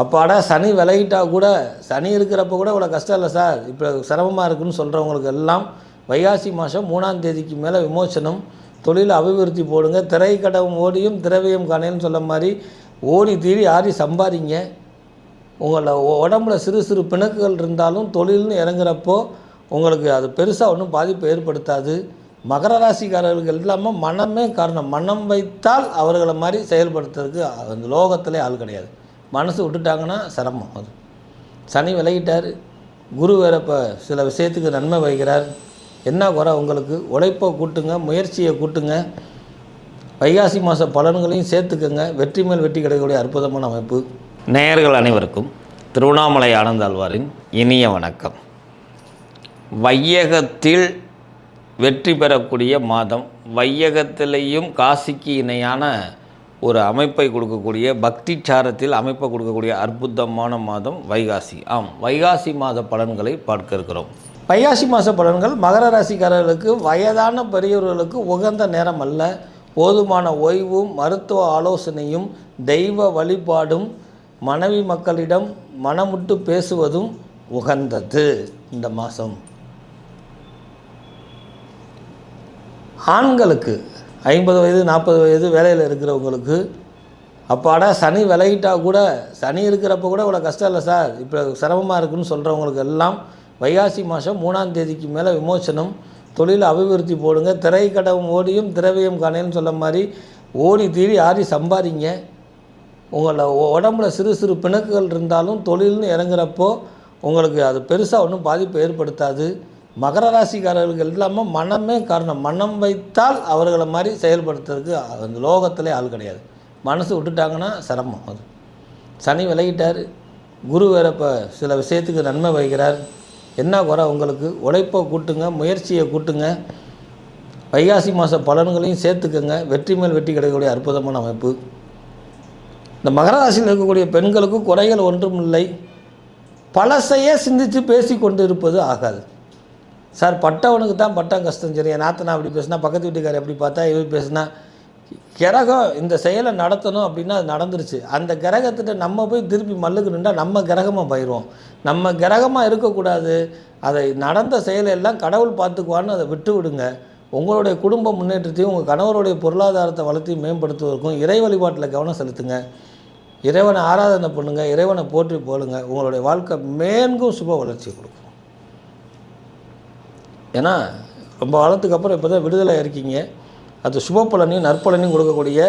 அப்பாடா சனி விலகிட்டா கூட சனி இருக்கிறப்ப கூட இவ்வளோ கஷ்டம் இல்லை சார். இப்போ சிரமமாக இருக்குன்னு சொல்கிறவங்களுக்கு எல்லாம் வைகாசி மாதம் மூணாம் தேதிக்கு மேலே விமோசனம் தொழில் அபிவிருத்தி போடுங்க திரைக்கடவும் ஓடியும் திரவியம் காணேன்னு சொல்ல மாதிரி ஓடி தீரி ஆறி சம்பாதிங்க. உங்களை உடம்புல சிறு சிறு பிணக்குகள் இருந்தாலும் தொழில்னு இறங்குறப்போ உங்களுக்கு அது பெருசாக ஒன்றும் பாதிப்பை ஏற்படுத்தாது. மகர ராசிக்காரர்களுக்கு இல்லாமல் மனமே காரணம். மனம் வைத்தால் அவர்களை மாதிரி செயல்படுத்துறதுக்கு அந்த லோகத்திலே ஆள் கிடையாது. மனசு விட்டுட்டாங்கன்னா சிரமம் அது. சனி விலகிட்டார். குரு வேறு இப்போ சில விஷயத்துக்கு நன்மை வைக்கிறார். என்ன குறை உங்களுக்கு? உழைப்பை கூட்டுங்க முயற்சியை கூட்டுங்க. வைகாசி மாத பலன்களையும் சேர்த்துக்கங்க. வெற்றி மேல் வெற்றி கிடைக்கக்கூடிய அற்புதமான அமைப்பு. நேயர்கள் அனைவருக்கும் திருவண்ணாமலை ஆனந்தாழ்வாரின் இனிய வணக்கம். வையகத்தில் வெற்றி பெறக்கூடிய மாதம் வையகத்திலேயும் காசிக்கு இணையான ஒரு அமைப்பை கொடுக்கக்கூடிய பக்தி சாரத்தில் அமைப்பை கொடுக்கக்கூடிய அற்புதமான மாதம் வைகாசி. ஆம் வைகாசி மாத பலன்களை பார்க்க இருக்கிறோம். வைகாசி மாத பலன்கள் மகர ராசிக்காரர்களுக்கு வயதான பெரியவர்களுக்கு உகந்த நேரம் அல்ல. போதுமான ஓய்வும் மருத்துவ ஆலோசனையும் தெய்வ வழிபாடும் மனைவி மக்களிடம் மனமுட்டு பேசுவதும் உகந்தது இந்த மாதம். ஆண்களுக்கு ஐம்பது வயது நாற்பது வயது வேலையில் இருக்கிறவங்களுக்கு அப்பாடா சனி விலகிட்டால் கூட சனி இருக்கிறப்ப கூட இவ்வளோ கஷ்டம் இல்லை சார். இப்போ சிரமமாக இருக்குன்னு சொல்கிறவங்களுக்கு எல்லாம் வைகாசி மாதம் மூணாம் தேதிக்கு மேலே விமோசனம் தொழில் அபிவிருத்தி போடுங்க திரைக்கடவும் ஓடியும் திரவியம் காணேன்னு சொல்ல மாதிரி ஓடி தீடி ஆடி சம்பாதிங்க. உங்களை உடம்புல சிறு சிறு பிணக்குகள் இருந்தாலும் தொழில்னு இறங்குறப்போ உங்களுக்கு அது பெருசாக ஒன்றும் பாதிப்பை ஏற்படுத்தாது. மகர ராசிக்காரர்கள் இல்லாமல் மனமே காரணம். மனம் வைத்தால் அவர்களை மாதிரி செயல்படுத்துறதுக்கு அந்த லோகத்திலே ஆள் கிடையாது. மனசு விட்டுட்டாங்கன்னா சிரமம் அது. சனி விலகிட்டார். குரு வேற இப்போ சில விஷயத்துக்கு நன்மை வைக்கிறார். என்ன குறை உங்களுக்கு? உழைப்பை கூட்டுங்க முயற்சியை கூட்டுங்க. வைகாசி மாத பலன்களையும் சேர்த்துக்கங்க. வெற்றி மேல் வெற்றி கிடைக்கக்கூடிய அற்புதமான அமைப்பு. இந்த மகர ராசியில் இருக்கக்கூடிய பெண்களுக்கு குறைகள் ஒன்றும் இல்லை. பழசையே சிந்தித்து பேசி கொண்டு இருப்பது ஆகாது. சார் பட்டவனுக்கு தான் பட்டம் கஷ்டம் சரி. என் நாத்தனா அப்படி பேசுனா பக்கத்து வீட்டுக்காரர் எப்படி பார்த்தா இவர் பேசுனா கிரகம் இந்த செயலை நடத்தணும் அப்படின்னா அது நடந்துருச்சு. அந்த கிரகத்திட்ட நம்ம போய் திருப்பி மல்லுக்கு நம்ம கிரகமாக போயிடுவோம் நம்ம கிரகமாக இருக்கக்கூடாது. அதை நடந்த செயலெல்லாம் கடவுள் பார்த்துக்குவான்னு அதை விட்டு விடுங்க உங்களுடைய குடும்ப முன்னேற்றத்தையும் உங்கள் கணவருடைய பொருளாதாரத்தை வளர்த்தையும் மேம்படுத்துவதற்கும் இறை வழிபாட்டில் கவனம் செலுத்துங்க. இறைவனை ஆராதனை பண்ணுங்கள் இறைவனை போற்றி போலுங்க உங்களுடைய வாழ்க்கை மேன்கும் சுப வளர்ச்சி கொடுக்கும். ஏன்னா ரொம்ப காலத்துக்கு அப்புறம் இப்போ தான் விடுதலை இருக்கீங்க அது சுப பலனையும் நற்பலனையும் கொடுக்கக்கூடிய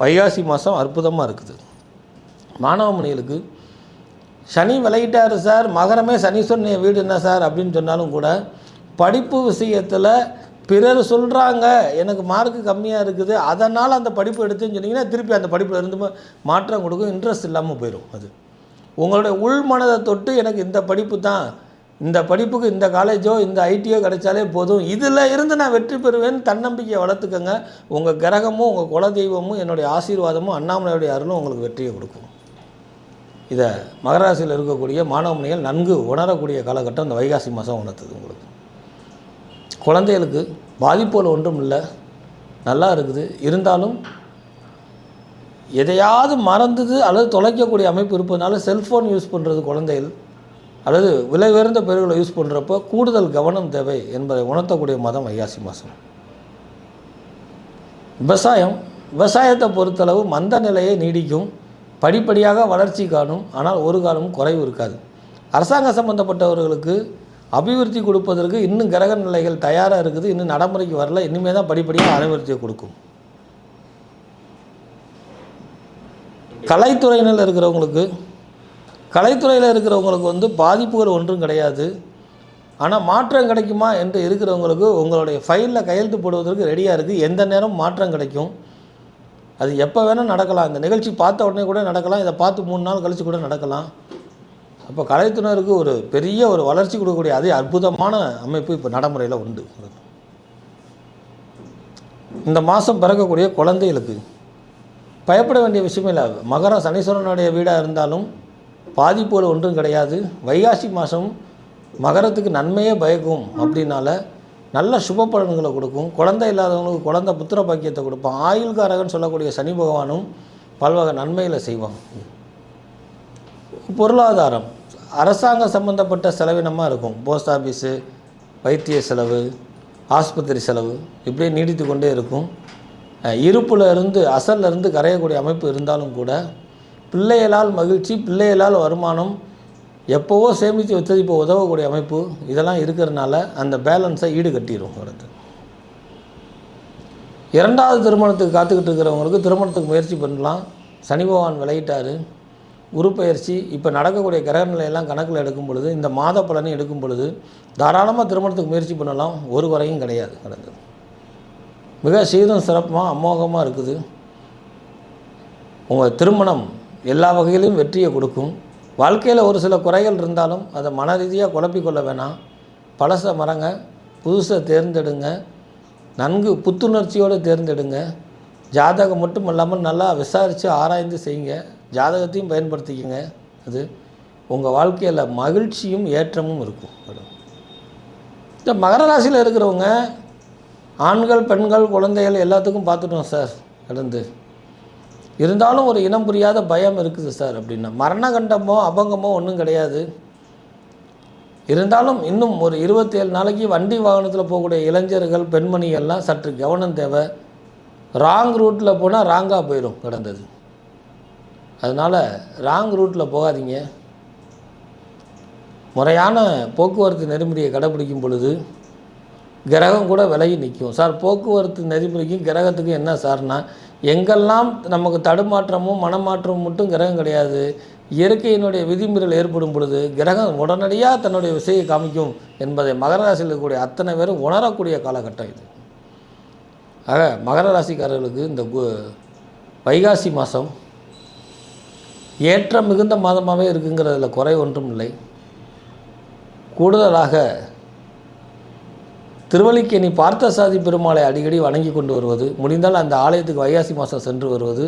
வைகாசி மாதம் அற்புதமாக இருக்குது. மாணவமணிகளுக்கு சனி விளையிட்டார் சார் மகரமே சனீஸ்வரன் வீடு என்ன சார் அப்படின்னு சொன்னாலும் கூட படிப்பு விஷயத்தில் பிறர் சொல்கிறாங்க எனக்கு மார்க்கு கம்மியாக இருக்குது. அதனால் அந்த படிப்பு எடுத்துன்னு சொன்னீங்கன்னா திருப்பி அந்த படிப்பில் இருந்து மாற்றம் கொடுக்கும். இன்ட்ரெஸ்ட் இல்லாமல் போயிடும் அது. உங்களுடைய உள் மனதை தொட்டு எனக்கு இந்த படிப்பு தான். இந்த படிப்புக்கு இந்த காலேஜோ இந்த ஐடியோ கிடைச்சாலே போதும். இதில் இருந்து நான் வெற்றி பெறுவேன்னு தன்னம்பிக்கையை வளர்த்துக்கங்க. உங்கள் கிரகமும் உங்கள் குலதெய்வமும் என்னுடைய ஆசீர்வாதமும் அண்ணாமலையுடைய அருளும் உங்களுக்கு வெற்றியை கொடுக்கும். இதை மகராசியில் இருக்கக்கூடிய மாணவமணிகள் நன்கு உணரக்கூடிய காலகட்டம் இந்த வைகாசி மாதம் உணர்த்துது உங்களுக்கு. குழந்தைகளுக்கு பாதிப்புகள் ஒன்றும் இல்லை. நல்லா இருக்குது. இருந்தாலும் எதையாவது மறந்தது அல்லது தொலைக்கக்கூடிய அமைப்பு இருப்பதனால செல்ஃபோன் யூஸ் பண்ணுறது குழந்தைகள். அல்லது விலை உயர்ந்த பெயர்களை யூஸ் பண்ணுறப்போ கூடுதல் கவனம் தேவை என்பதை உணர்த்தக்கூடிய மாதம் வைகாசி மாதம் விவசாயம் விவசாயத்தை பொறுத்தளவு மந்த நிலையை நீடிக்கும் படிப்படியாக வளர்ச்சி காணும் ஆனால் ஒரு காலமும் குறைவு இருக்காது. அரசாங்க சம்பந்தப்பட்டவர்களுக்கு அபிவிருத்தி கொடுப்பதற்கு இன்னும் கிரக நிலைகள் தயாராக இருக்குது இன்னும் நடைமுறைக்கு வரல இனிமே தான் படிப்படியாக அபிவிருத்தியை கொடுக்கும். கலைத்துறையினர் இருக்கிறவங்களுக்கு கலைத்துறையில் இருக்கிறவங்களுக்கு வந்து பாதிப்புகள் ஒன்றும் கிடையாது. ஆனால் மாற்றம் கிடைக்குமா என்று இருக்கிறவங்களுக்கு உங்களுடைய ஃபைலில் கையெழுத்து போடுவதற்கு ரெடியாக இருக்குது எந்த நேரம் மாற்றம் கிடைக்கும். அது எப்போ வேணால் நடக்கலாம். இந்த நிகழ்ச்சி பார்த்த உடனே கூட நடக்கலாம். இதை பார்த்து மூணு நாள் கழித்து கூட நடக்கலாம். அப்போ கலைத்துறையினருக்கு ஒரு பெரிய ஒரு வளர்ச்சி கொடுக்கக்கூடிய அதே அற்புதமான அமைப்பு இப்போ நடைமுறையில் உண்டு. இந்த மாதம் பிறக்கக்கூடிய குழந்தைகளுக்கு பயப்பட வேண்டிய விஷயமே இல்லை. மகரம் சனீஸ்வரனுடைய வீடாக இருந்தாலும் பாதிப்புகள் ஒன்றும் கிடையாது. வைகாசி மாதம் மகரத்துக்கு நன்மையே பயக்கும் அப்படின்னால நல்ல சுப பலன்களை கொடுக்கும். குழந்தை இல்லாதவங்களுக்கு குழந்தை புத்திர பாக்கியத்தை கொடுப்பான். ஆயுள்காரகன் சொல்லக்கூடிய சனி பகவானும் பல்வகை நன்மைகளை செய்வான். பொருளாதாரம். அரசாங்க சம்மந்தப்பட்ட செலவினமாக இருக்கும். போஸ்ட் ஆஃபீஸு வைத்திய செலவு ஆஸ்பத்திரி செலவு இப்படியே நீடித்து கொண்டே இருக்கும். இருப்புலேருந்து அசல்லேருந்து கரையக்கூடிய அமைப்பு இருந்தாலும் கூட பிள்ளைகளால் மகிழ்ச்சி பிள்ளைகளால் வருமானம் எப்போவோ சேமித்து வச்சது இப்போ உதவக்கூடிய அமைப்பு இதெல்லாம் இருக்கிறதுனால அந்த பேலன்ஸை ஈடு கட்டிடும் அடுத்து இரண்டாவது திருமணத்துக்கு காத்துக்கிட்டு இருக்கிறவங்களுக்கு திருமணத்துக்கு முயற்சி பண்ணலாம். சனி பகவான் விளையிட்டார் உருப்பெயர்ச்சி இப்போ நடக்கக்கூடிய கிரக நிலையெல்லாம் கணக்கில் எடுக்கும் பொழுது இந்த மாத பலனை எடுக்கும் பொழுது தாராளமாக திருமணத்துக்கு முயற்சி பண்ணலாம். ஒரு குறையும் கிடையாது நடந்தது மிக சீரும் சிறப்பாக அமோகமாக இருக்குது. உங்கள் திருமணம் எல்லா வகையிலும் வெற்றியை கொடுக்கும். வாழ்க்கையில் ஒரு சில குறைகள் இருந்தாலும் அதை மன ரீதியாக குழப்பிக்கொள்ள வேணாம். பழசை மறங்க புதுசை தேர்ந்தெடுங்க நன்கு புத்துணர்ச்சியோடு தேர்ந்தெடுங்க. ஜாதகம் மட்டும் இல்லாமல் நல்லா விசாரித்து ஆராய்ந்து செய்யுங்க. ஜாதகத்தையும் பயன்படுத்திக்கங்க. அது உங்கள் வாழ்க்கையில் மகிழ்ச்சியும் ஏற்றமும் இருக்கும். இந்த மகர ராசியில் இருக்கிறவங்க ஆண்கள் பெண்கள் குழந்தைகள் எல்லாத்துக்கும் பார்த்துட்டோம் சார் கடந்து. இருந்தாலும் ஒரு இனம் புரியாத பயம் இருக்குது சார் அப்படின்னா. மரண கண்டமோ அபங்கமோ ஒன்றும் கிடையாது. இருந்தாலும் இன்னும் ஒரு இருபத்தேழு நாளைக்கு வண்டி வாகனத்தில் போகக்கூடிய இளைஞர்கள் பெண்மணிகள்லாம் சற்று கவனம் தேவை. ராங் ரூட்டில் போனால் ராங்காக போயிடும் கிடந்தது. அதனால் ராங் ரூட்டில் போகாதீங்க. முறையான போக்குவரத்து நெறிமுறையை கடைப்பிடிக்கும் பொழுது கிரகம் கூட விலகி நிற்கும். சார் போக்குவரத்து நெறிமுறைக்கும் கிரகத்துக்கும் என்ன சார்னால் எங்கெல்லாம் நமக்கு தடுமாற்றமும் மனமாற்றமும் மட்டும் கிரகம் கிடையாது இயற்கையினுடைய விதிமீறல் ஏற்படும் பொழுது கிரகம் உடனடியாக தன்னுடைய விசையை காமிக்கும் என்பதை மகர ராசியில் இருக்கக்கூடிய அத்தனை பேரும் உணரக்கூடிய காலகட்டம் இது. ஆக மகர ராசிக்காரர்களுக்கு இந்த கு- வைகாசி மாதம் ஏற்றம் மிகுந்த மாதமாகவே இருக்குங்கிறதுல குறை ஒன்றும் இல்லை. கூடுதலாக திருவல்லிக்கேணி பார்த்தசாதி பெருமாளை அடிக்கடி வணங்கி கொண்டு வருவது முடிந்தால் அந்த ஆலயத்துக்கு வைகாசி மாதம் சென்று வருவது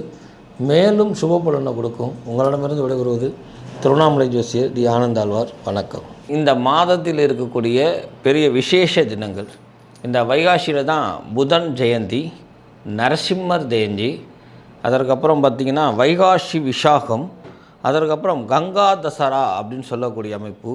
மேலும் சுப பலனை கொடுக்கும். உங்களிடமிருந்து விடைபெறுவது திருவண்ணாமலை ஜோசியர் டி. ஆனந்தாழ்வார். வணக்கம். இந்த மாதத்தில் இருக்கக்கூடிய பெரிய விசேஷ தினங்கள் இந்த வைகாசியில் தான் புதன் ஜெயந்தி நரசிம்மர் ஜெயந்தி அதற்கப்புறம் பார்த்திங்கன்னா வைகாசி விசாகம் அதற்கப்புறம் கங்கா தசரா அப்படின்னு சொல்லக்கூடிய அமைப்பு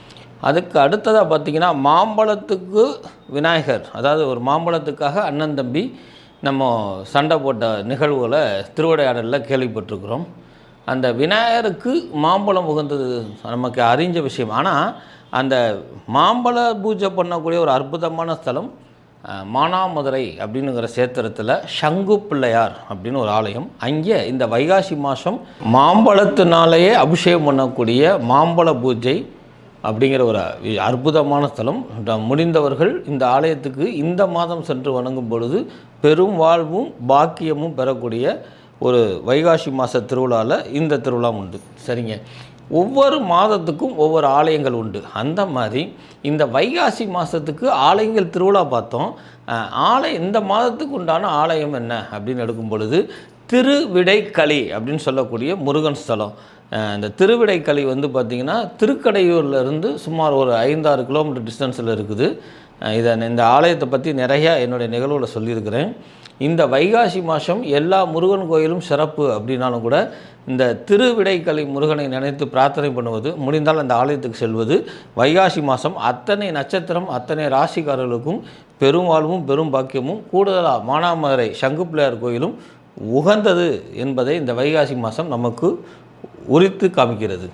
அதுக்கு அடுத்ததாக பார்த்திங்கன்னா மாம்பழத்துக்கு விநாயகர். அதாவது ஒரு மாம்பழத்துக்காக அண்ணன் தம்பி நம்ம சண்டை போட்ட நிகழ்வுகளை திருவிடையாடலில் கேள்விப்பட்டிருக்கிறோம். அந்த விநாயகருக்கு மாம்பழம் உகந்தது நமக்கு அறிஞ்ச விஷயம். ஆனால் அந்த மாம்பழ பூஜை பண்ணக்கூடிய ஒரு அற்புதமான ஸ்தலம் மானாமதுரை அப்படிங்கிற சேத்திரத்தில் சங்கு பிள்ளையார் அப்படின்னு ஒரு ஆலயம். அங்கே இந்த வைகாசி மாதம் மாம்பழத்தினாலேயே அபிஷேகம் பண்ணக்கூடிய மாம்பழ பூஜை அப்படிங்கிற ஒரு அற்புதமான ஸ்தலம். முடிந்தவர்கள் இந்த ஆலயத்துக்கு இந்த மாதம் சென்று வணங்கும் பொழுது பெரும் வாழ்வும் பாக்கியமும் பெறக்கூடிய ஒரு வைகாசி மாத திருவிழாவில் இந்த திருவிழா உண்டு. சரிங்க. ஒவ்வொரு மாதத்துக்கும் ஒவ்வொரு ஆலயங்கள் உண்டு. அந்த மாதிரி இந்த வைகாசி மாதத்துக்கு ஆலயங்கள் திருவிழா பார்த்தோம். ஆலயம் இந்த மாதத்துக்கு உண்டான ஆலயம் என்ன அப்படின்னு எடுக்கும் பொழுது திருவிடைக்களி அப்படின்னு சொல்லக்கூடிய முருகன் ஸ்தலம். இந்த திருவிடைக்களி வந்து பார்த்திங்கன்னா திருக்கடையூர்லேருந்து சுமார் ஒரு ஐந்தாறு கிலோமீட்டர் டிஸ்டன்ஸில் இருக்குது. இதை இந்த ஆலயத்தை பற்றி நிறையா என்னுடைய நிகழ்வில் சொல்லியிருக்கிறேன். இந்த வைகாசி மாதம் எல்லா முருகன் கோயிலும் சிறப்பு அப்படின்னாலும் கூட இந்த திருவிடைக்கலை முருகனை நினைத்து பிரார்த்தனை பண்ணுவது முடிந்தால் அந்த ஆலயத்துக்கு செல்வது வைகாசி மாதம் அத்தனை நட்சத்திரம் அத்தனை ராசிக்காரர்களுக்கும் பெரும் வாழ்வும் பெரும் பாக்கியமும் கூடுதலாக மானாமதுரை சங்கு பிள்ளையார் கோயிலும் உகந்தது என்பதை இந்த வைகாசி மாதம் நமக்கு உரித்து காமிக்கிறது.